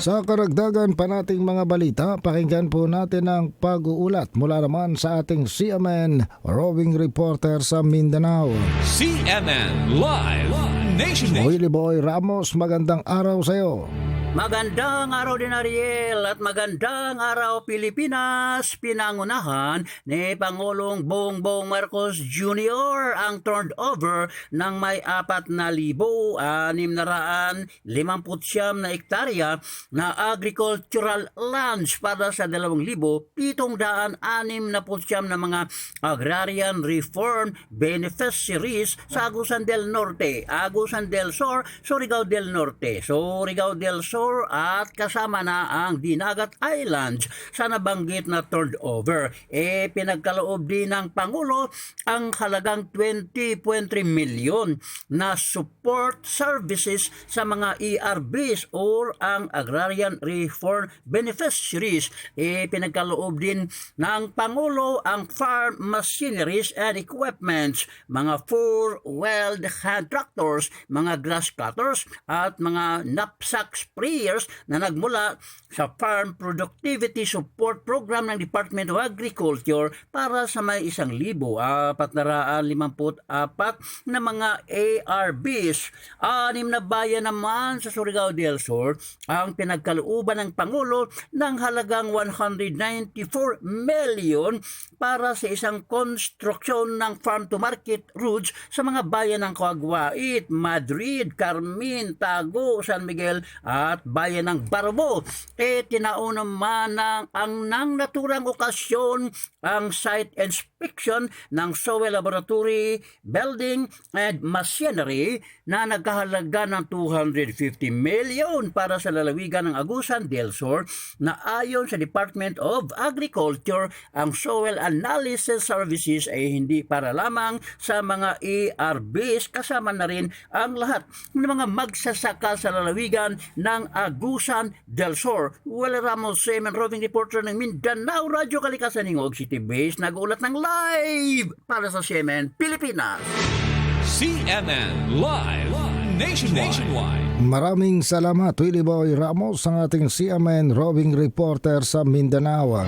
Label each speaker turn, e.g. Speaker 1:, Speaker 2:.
Speaker 1: Sa karagdagan pa nating mga balita, pakinggan po natin ang pag-uulat mula naman sa ating CMN roving reporter sa Mindanao.
Speaker 2: CNN Live Nation.
Speaker 1: Willie Boy Ramos, magandang araw sa iyo.
Speaker 3: Magandang araw din Ariel at magandang araw Pilipinas. Pinangunahan ni Pangulong Bongbong Marcos Jr. ang turned over ng may apat na ektarya na agricultural lands para sa dalawang libo pitong daan anim na putsyam na mga agrarian reform beneficiaries sa Agusan del Norte, Agusan del Sur, Surigao del Norte, Surigao del Sur at kasama na ang Dinagat Islands sa nabanggit na turned over. E pinagkaloob din ng Pangulo ang halagang 20.3 milyon na support services sa mga ERBs or ang Agrarian Reform Beneficiaries. E pinagkaloob din ng Pangulo ang farm machineries and equipments, mga four-wheeled hand tractors, mga grass cutters at mga knapsack sprayers na nagmula sa Farm Productivity Support Program ng Department of Agriculture para sa may isang libo apat na raan apat na mga ARBs. Anim na bayan naman sa Surigao del Sur ang pinagkalooban ng Pangulo ng halagang 194 million para sa isang konstruksyon ng farm-to-market routes sa mga bayan ng Coaguait, Madrid, Carmen, Tago, San Miguel at bayan ng Barbo. E tinaon naman ng, ang nang naturang okasyon ang site inspection ng Soil Laboratory Building and Machinery na nagkahalaga ng 250 million para sa lalawigan ng Agusan del Sur na ayon sa Department of Agriculture ang soil analysis services ay hindi para lamang sa mga ERBs kasama na rin ang lahat ng mga magsasaka sa lalawigan ng Agusan del Sur. Wala Ramos, Semen Roving Reporter ng Mindanao Radio Kalikasan Ingog City Base nag-uulat ng live para sa Semen, Pilipinas.
Speaker 2: CNN Live Nationwide. Nationwide.
Speaker 1: Maraming salamat Willie Boy Ramos ang ating CMN roving reporter sa Mindanao.